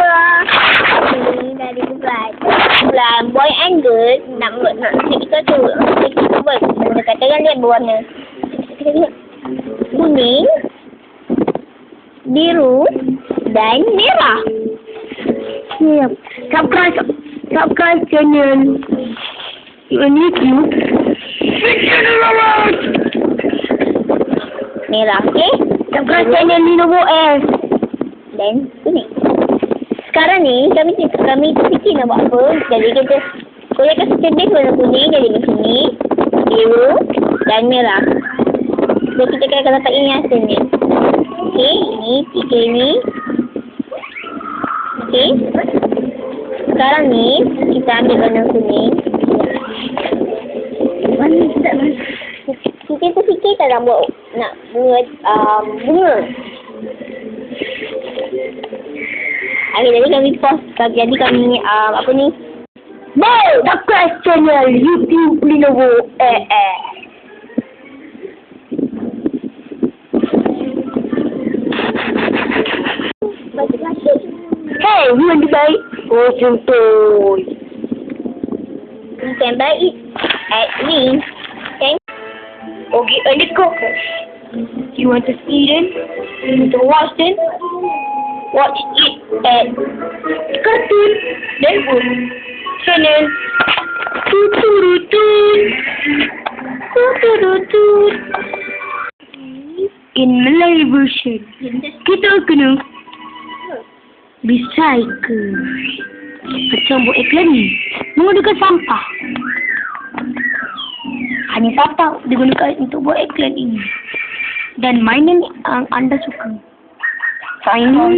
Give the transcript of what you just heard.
dua. Ini dari bulan. Bulan boy and girl nak buat nak kita tu. Kita buat benda kata kan dia berwarna. Kita tengok. Kuning, biru dan merah. Siap. Subscribe, subscribe channel on YouTube. Merah, okey? Subscribe channel Lenovo S. Dan kuning. Sekarang ni kami kami fikir nak buat apa. Jadi kita koyakkan sekedar warna kuning jadi macam ni. Biru dan merah. Jadi kita akan dapat ingatan ni. Okey, ini tiga ni. Okey. Sekarang ni kita ambil warna kuning. Mana sedap mana? Kita tu fikir tak nak buat nak bunga um, bunga. Okay, jadi kami pause. Jadi kami um, apa ni? Bye! Subscribe channel YouTube Lenovo S. Baca-baca. Hey, you want to buy? Oh, contoh. You can buy it at link. Thank Okay, and the cockers. You want to see them? You want to watch them? Watch it at Cartoon Network channel. Tuturutut. Tuturutut. In Malay version, kita kena recycle. Macam buat iklan ni, menggunakan sampah. Hanya sampah digunakan untuk buat iklan ini. Dan mainan yang anda suka. In.